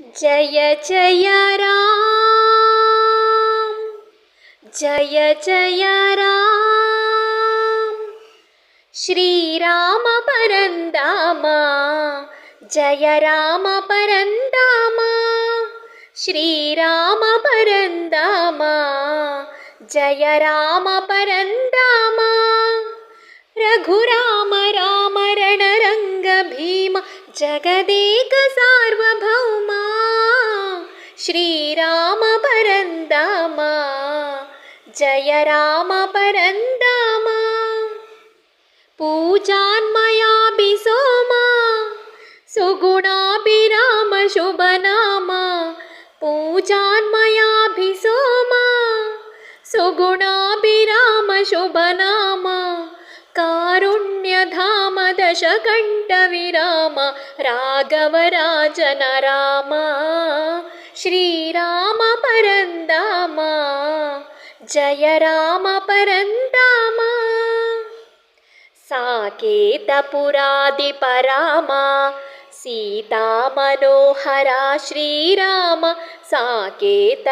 Jai Jai Ram. Jai Jai Ram. Shriram परन्दामा। Jai Ram परन्दामा। Shriram परन्दामा। Jai Ram परन्दामा। Raghuram Bhima जगदेक सार्वभौमा Shriram परन्दामा। Jai Ram Soma सुगुणाभिराम शुभनामा। पूजान्मयाभि Soma सुगुणाभिराम शुभनामा। कारुण्यधाम दशकण्ठविराम राघवराजन Ram Shriram परन्दाम Jai Ram परन्दाम साकेतपुरादिपरामा सीतामनोहरा Shriram साकेतपुरादिपरामा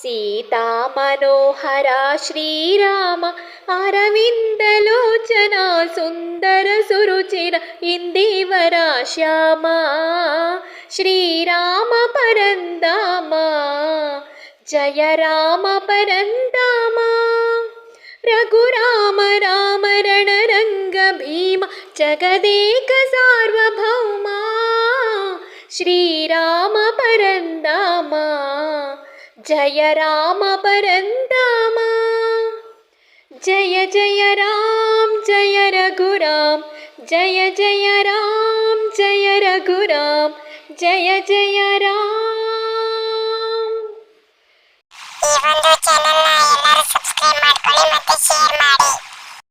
सीतामनोहरा Shriram Sundara സുരുചിര ഇന്ദിവരാ Shyama Sreerama പരന്താമ. Jaya Rama പരന്താമ. Raghurama Rama രണരംഗ Bhima. ജഗദേക സാർവഭൗമ. Sreerama പരന്താമ. Jaya Rama പരന്താമാ. Jai Jai Ram Jai Raghuram Jai Jai Ram Jai Raghuram Jai Jai Ram